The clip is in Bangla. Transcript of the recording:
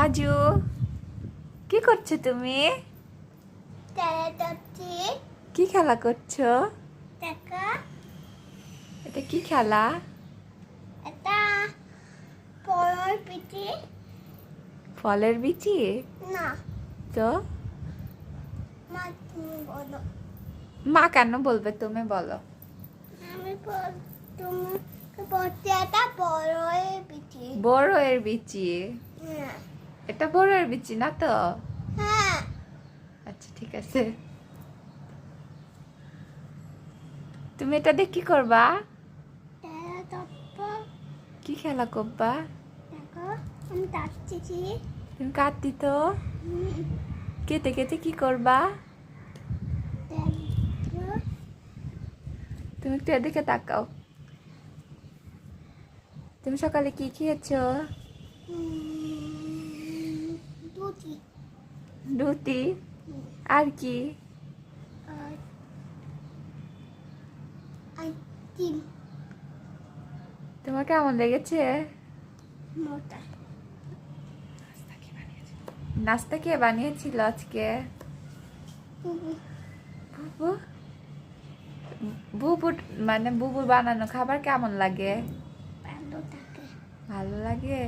আজু কি করছ তুমি? কি খেলা করছ? এটা কি খেলা? এটা পরের পিঠে ফলের বিচি? না। তো? মা কেন বলবে তুমি বলো। আমি তুমি বলতে এটা বড়ের পিঠে বড়ের বিচি? হ্যাঁ। এটা বড়ের বিচি না তো? হ্যাঁ। আচ্ছা ঠিক আছে। তুমি এটা দিয়ে কি করবা? কি খেলা করবা? দেখো তুমি কাটতি তো? কেটে কেটে কি করবা? তুমি একটু এদিকে তাকাও। তুমি সকালে কি খেয়েছো? রুটি আর কি? তোমার কেমন লেগেছে? নাস্তা কে বানিয়েছিল আজকে? বুবু। বুবু? বুবুর মানে বুবুর বানানো খাবার কেমন লাগে? ভালো লাগে?